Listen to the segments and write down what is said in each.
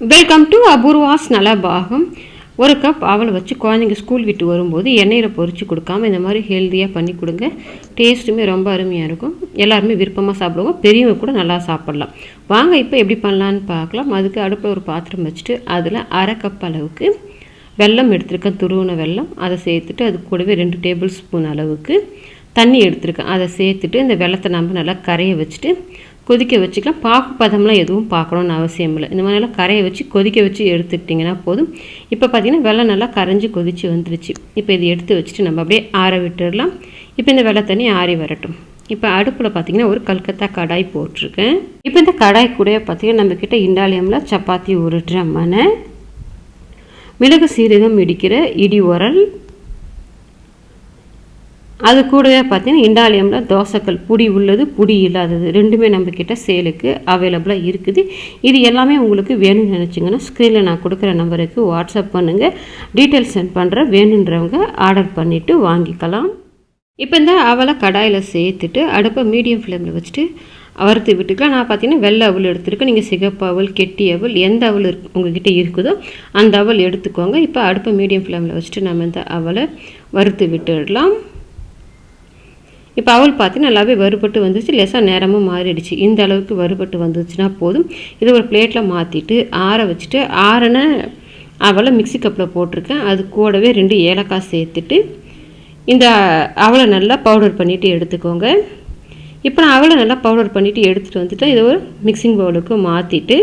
Welcome to Apoorva's Nalabagam ஒரு cup அவளை வச்சு குழந்தைங்க ஸ்கூல் விட்டு வரும்போது எண்ணெயில் பொறிச்சு கொடுக்காம இந்த மாதிரி ஹெல்த்தியாக பண்ணி கொடுங்க. டேஸ்ட்டுமே ரொம்ப அருமையாக இருக்கும். எல்லாருமே விருப்பமாக சாப்பிடுவோம் பெரியவங்க கூட நல்லா சாப்பிட்லாம். வாங்க இப்போ எப்படி பண்ணலான்னு பார்க்கலாம். அதுக்கு அடுப்பில் ஒரு பாத்திரம் வச்சுட்டு அதில் அரை கப் அளவுக்கு வெல்லம் எடுத்திருக்கேன். துருவின வெல்லம். அதை சேர்த்துட்டு அது கூடவே ரெண்டு டேபிள் ஸ்பூன் அளவுக்கு தண்ணி எடுத்திருக்கேன். அதை சேர்த்துட்டு இந்த வெள்ளத்தை நம்ம நல்லா கரைய வச்சுட்டு கொதிக்க வச்சுக்கலாம். பாகு பதம்லாம் எதுவும் பார்க்கணுன்னு அவசியம் இல்லை. இந்த மாதிரிலாம் கரையை வச்சு கொதிக்க வச்சு எடுத்துக்கிட்டிங்கன்னா போதும். இப்போ பார்த்திங்கன்னா வெள்ளம் நல்லா கரைஞ்சி கொதித்து வந்துருச்சு. இப்போ இதை எடுத்து வச்சுட்டு நம்ம அப்படியே ஆற விட்டுடலாம். இப்போ இந்த வெள்ளை தண்ணி ஆறி வரட்டும். இப்போ அடுப்பில் பார்த்தீங்கன்னா ஒரு கல்கத்தா கடாய் போட்டிருக்கேன். இப்போ இந்த கடாய் கூட பார்த்தீங்கன்னா நம்மக்கிட்ட இண்டாலியமில் சப்பாத்தி உருட்டுற மனை மிளகு சீரகம் இடிக்கிற இடி உரல் அது கூடவே பார்த்தீங்கன்னா இண்டாலியமில் தோசைக்கல் புடி உள்ளது புடி இல்லாதது. ரெண்டுமே நம்மக்கிட்ட சேலுக்கு அவைலபிளாக இருக்குது. இது எல்லாமே உங்களுக்கு வேணும்னு நினச்சிங்கன்னா ஸ்க்ரீனில் நான் கொடுக்குற நம்பருக்கு வாட்ஸ்அப் பண்ணுங்கள் டீட்டெயில்ஸ் சென்ட் பண்ணுறேன் வேணுன்றவங்க ஆர்டர் பண்ணிவிட்டு வாங்கிக்கலாம். இப்போ இந்த அவலை கடாயில் சேர்த்துட்டு அடுப்பை மீடியம் ஃப்ளேமில் வச்சுட்டு வறுத்து விட்டுக்கலாம். நான் பார்த்தீங்கன்னா வெள்ளை அவள் எடுத்துருக்கேன். நீங்கள் சிகப்பு அவல் கெட்டி அவல் எந்த அவள் இருக்கு உங்ககிட்ட இருக்குதோ அந்த அவல் எடுத்துக்கோங்க. இப்போ அடுப்பை மீடியம் ஃப்ளேமில் வச்சுட்டு நம்ம இந்த அவலை வறுத்து விட்டுடலாம். இப்போ அவள் பார்த்து நல்லாவே வறுபட்டு வந்துச்சு. லேசாக நேரமும் மாறிடுச்சு. இந்த அளவுக்கு வறுபட்டு வந்துச்சுன்னா போதும். இதை ஒரு பிளேட்டில் மாற்றிட்டு ஆற வச்சுட்டு ஆறின அவளை மிக்சி கப்பில் போட்டிருக்கேன். அது கூடவே ரெண்டு ஏலக்காய் சேர்த்துட்டு இந்த அவளை நல்லா பவுடர் பண்ணிவிட்டு எடுத்துக்கோங்க. இப்போ நான் அவளை நல்லா பவுடர் பண்ணிவிட்டு எடுத்துகிட்டு வந்துட்டேன். இதை ஒரு மிக்சிங் பவுலுக்கு மாற்றிட்டு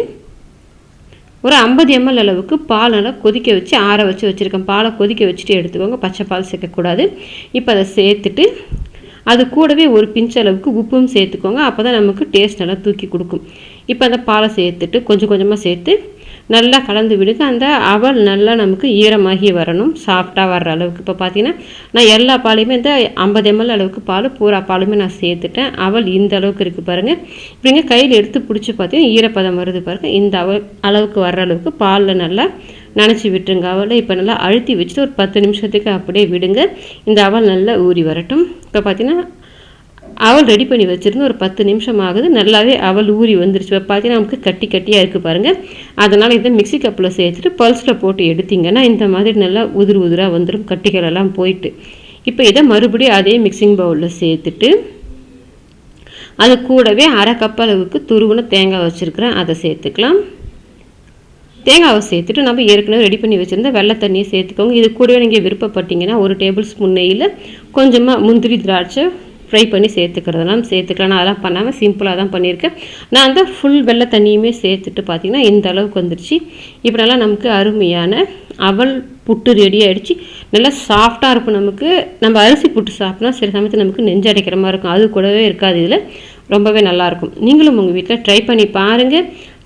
ஒரு ஐம்பது எம்எல் அளவுக்கு பால் நல்லா கொதிக்க வச்சு ஆற வச்சு வச்சுருக்கேன். பாலை கொதிக்க வச்சுட்டு எடுத்துக்கோங்க. பச்சை பால் சேர்க்கக்கூடாது. இப்போ அதை சேர்த்துட்டு அது கூடவே ஒரு பிஞ்ச் அளவுக்கு உப்பும் சேர்த்துக்கோங்க. அப்போ தான் நமக்கு டேஸ்ட் நல்லா தூக்கி கொடுக்கும். இப்போ அந்த பாலை சேர்த்துட்டு கொஞ்சம் கொஞ்சமாக சேர்த்து நல்லா கலந்து விடுங்க. அந்த அவல் நல்லா நமக்கு ஈரமாகி வரணும். சாஃப்டாக வர்ற அளவுக்கு. இப்போ பார்த்தீங்கன்னா நான் எல்லா பாலையுமே இந்த ஐம்பது எம்எல் அளவுக்கு பால் பூரா பாலுமே நான் சேர்த்துட்டேன். அவல் இந்த அளவுக்கு இருக்குது பாருங்கள் இப்படிங்க கையில் எடுத்து பிடிச்சி பார்த்தீங்கன்னா ஈரப்பதம் வருது பாருங்கள் இந்த அவ அளவுக்கு வர்ற அளவுக்கு பாலில் நல்லா நினச்சி விட்டுருங்க. அவளை இப்போ நல்லா அழுத்தி வச்சுட்டு ஒரு பத்து நிமிஷத்துக்கு அப்படியே விடுங்க. இந்த அவல் நல்லா ஊறி வரட்டும். இப்போ பார்த்தீங்கன்னா அவள் ரெடி பண்ணி வச்சுருந்து ஒரு பத்து நிமிஷம் ஆகுது நல்லாவே அவள் ஊறி வந்துருச்சு. இப்போ பார்த்தீங்கன்னா நமக்கு கட்டி கட்டியாக இருக்குது பாருங்கள் அதனால் இதை மிக்சி கப்பில் சேர்த்துட்டு பல்ஸில் போட்டு எடுத்திங்கன்னா இந்த மாதிரி நல்லா உதிர் உதிராக வந்துடும் கட்டிகள் எல்லாம் போயிட்டு. இப்போ இதை மறுபடியும் அதே மிக்சிங் பவுலில் சேர்த்துட்டு அது கூடவே அரை கப் அளவுக்கு துருவுன தேங்காய் வச்சுருக்கிறேன். அதை சேர்த்துக்கலாம். தேங்காவை சேர்த்துட்டு நம்ம ஏற்கனவே ரெடி பண்ணி வச்சுருந்த வெள்ளை தண்ணியை சேர்த்துக்கோங்க. இது கூடவே நீங்கள் விருப்பப்பட்டீங்கன்னா ஒரு டேபிள் ஸ்பூன் நெய்யில் கொஞ்சமாக முந்திரி திராட்சை ஃப்ரை பண்ணி சேர்த்துக்கிறதெல்லாம் சேர்த்துக்கலாம். நான் அதெல்லாம் பண்ணாமல் சிம்பிளாக தான் பண்ணியிருக்கேன். நான் அந்த ஃபுல் வெள்ளை தண்ணியுமே சேர்த்துட்டு பார்த்திங்கன்னா இந்த அளவுக்கு வந்துருச்சு. இப்போ நல்லா நமக்கு அருமையான அவல் புட்டு ரெடி ஆகிடுச்சு நல்லா சாஃப்டாக இருக்கும் நமக்கு. நம்ம அரிசி புட்டு சாப்பிட்னா சில சமயத்தில் நமக்கு நெஞ்சு அடைக்கிற மாதிரி இருக்கும். அது கூடவே இருக்காது இதில். ரொம்பவே நல்லாயிருக்கும் நீங்களும் உங்கள் வீட்டில் ட்ரை பண்ணி பாருங்கள்